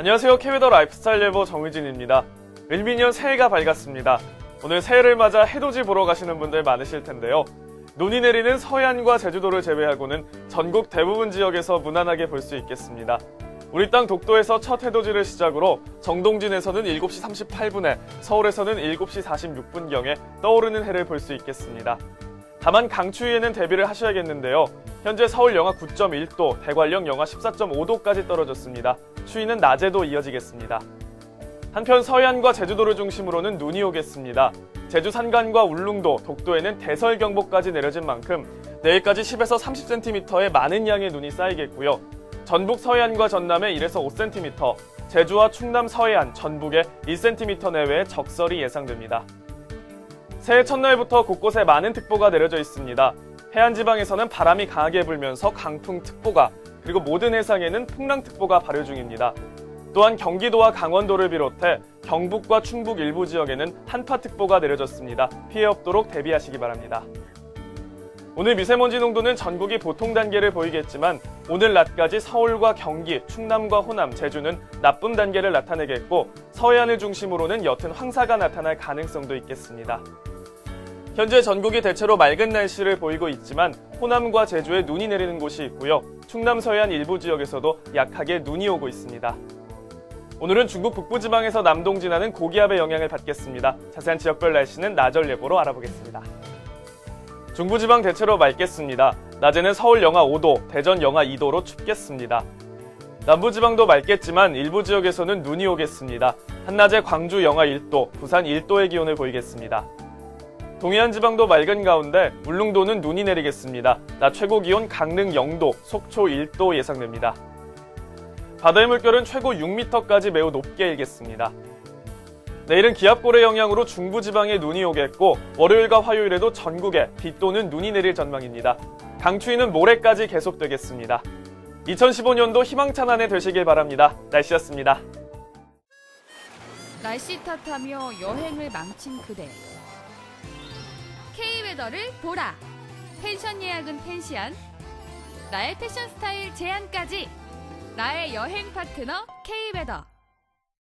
안녕하세요. 캐베더 라이프스타일 예보 정의진입니다. 을미년 새해가 밝았습니다. 오늘 새해를 맞아 해돋이 보러 가시는 분들 많으실 텐데요. 눈이 내리는 서해안과 제주도를 제외하고는 전국 대부분 지역에서 무난하게 볼 수 있겠습니다. 우리 땅 독도에서 첫 해돋이를 시작으로 정동진에서는 7시 38분에 서울에서는 7시 46분경에 떠오르는 해를 볼 수 있겠습니다. 다만 강추위에는 대비를 하셔야겠는데요. 현재 서울 영하 9.1도, 대관령 영하 14.5도까지 떨어졌습니다. 추위는 낮에도 이어지겠습니다. 한편 서해안과 제주도를 중심으로는 눈이 오겠습니다. 제주 산간과 울릉도, 독도에는 대설경보까지 내려진 만큼 내일까지 10에서 30cm의 많은 양의 눈이 쌓이겠고요. 전북 서해안과 전남에 1에서 5cm, 제주와 충남 서해안, 전북에 1cm 내외의 적설이 예상됩니다. 새해 첫날부터 곳곳에 많은 특보가 내려져 있습니다. 해안 지방에서는 바람이 강하게 불면서 강풍특보가 그리고 모든 해상에는 풍랑특보가 발효 중입니다. 또한 경기도와 강원도를 비롯해 경북과 충북 일부 지역에는 한파특보가 내려졌습니다. 피해 없도록 대비하시기 바랍니다. 오늘 미세먼지 농도는 전국이 보통 단계를 보이겠지만 오늘 낮까지 서울과 경기, 충남과 호남, 제주는 나쁨 단계를 나타내겠고 서해안을 중심으로는 옅은 황사가 나타날 가능성도 있겠습니다. 현재 전국이 대체로 맑은 날씨를 보이고 있지만 호남과 제주에 눈이 내리는 곳이 있고요. 충남 서해안 일부 지역에서도 약하게 눈이 오고 있습니다. 오늘은 중국 북부지방에서 남동 진하는 고기압의 영향을 받겠습니다. 자세한 지역별 날씨는 나절 예보로 알아보겠습니다. 중부지방 대체로 맑겠습니다. 낮에는 서울 영하 5도, 대전 영하 2도로 춥겠습니다. 남부지방도 맑겠지만 일부 지역에서는 눈이 오겠습니다. 한낮에 광주 영하 1도, 부산 1도의 기온을 보이겠습니다. 동해안 지방도 맑은 가운데 울릉도는 눈이 내리겠습니다. 낮 최고 기온 강릉 0도, 속초 1도 예상됩니다. 바다의 물결은 최고 6m까지 매우 높게 일겠습니다. 내일은 기압골의 영향으로 중부지방에 눈이 오겠고 월요일과 화요일에도 전국에 비 또는 눈이 내릴 전망입니다. 강추위는 모레까지 계속되겠습니다. 2015년도 희망찬 한 해 되시길 바랍니다. 날씨였습니다. 날씨 탓하며 여행을 망친 그대. K웨더를 보라. 펜션 예약은 펜시안. 나의 패션 스타일 제안까지. 나의 여행 파트너 K웨더.